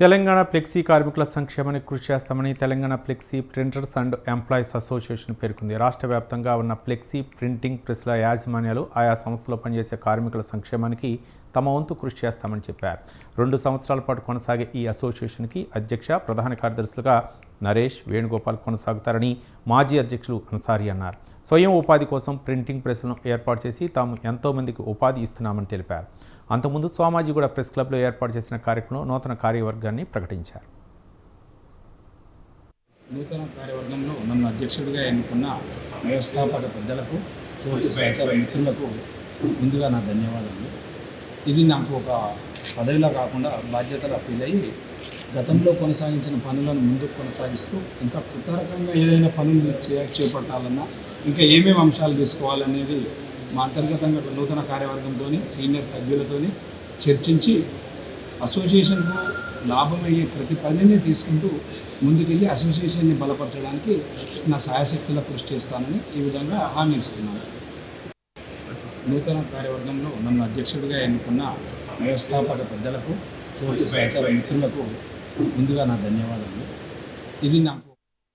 Telangana flexi కార్మికుల సంక్షేమానికి కృషి చేస్తామని Telangana flexi printers and employees association పేర్కొంది. రాష్ట్ర వ్యాప్తంగా ఉన్న ఫ్లెక్సీ ప్రింటింగ్ ప్రెస్ల యాజమాన్యాలు ఆయా సంస్థలో పనిచేసే కార్మికుల సంక్షేమానికి తమ వంతు కృషి చేస్తామని చెప్పారు. రెండు సంవత్సరాల పాటు కొనసాగే ఈ అసోసియేషన్కి అధ్యక్ష ప్రధాన కార్యదర్శులుగా నరేష్ వేణుగోపాల్ కొనసాగుతారని మాజీ అధ్యక్షులు అన్సారి అన్నారు. స్వయం ఉపాధి కోసం ప్రింటింగ్ ప్రెస్లను ఏర్పాటు చేసి తాము ఎంతోమందికి ఉపాధి ఇస్తున్నామని తెలిపారు. అంతకుముందు కూడా ప్రెస్ క్లబ్లో ఏర్పాటు చేసిన కార్యక్రమంలో నూతన కార్యవర్గాన్ని ప్రకటించారు. నూతన కార్యవర్గంలో నన్ను అధ్యక్షుడిగా ఎన్నుకున్న వ్యవస్థాపక పెద్దలకు తోటి సహచార మిత్రులకు ముందుగా నా ధన్యవాదాలు. ఇది నాకు ఒక పదవిలా కాకుండా బాధ్యతగా ఫీల్ అయ్యి గతంలో కొనసాగించిన పనులను ముందుకు కొనసాగిస్తూ ఇంకా కొత్త రకంగా ఏదైనా పనులు చేపట్టాలన్నా ఇంకా ఏమేమి అంశాలు తీసుకోవాలనేది మా అంతర్గతంగా నూతన కార్యవర్గంతో సీనియర్ సభ్యులతో చర్చించి అసోసియేషన్కు లాభమయ్యే ప్రతి పనిని తీసుకుంటూ ముందుకెళ్ళి అసోసియేషన్ని బలపరచడానికి నా సాయశక్తుల కృషి చేస్తానని ఈ విధంగా హామీ ఇస్తున్నాను. నూతన కార్యవర్గంలో నన్ను అధ్యక్షుడిగా ఎన్నుకున్న వ్యవస్థాపక పెద్దలకు తోటి సహచార మిత్రులకు ముందుగా నా ధన్యవాదాలు ఇది నాకు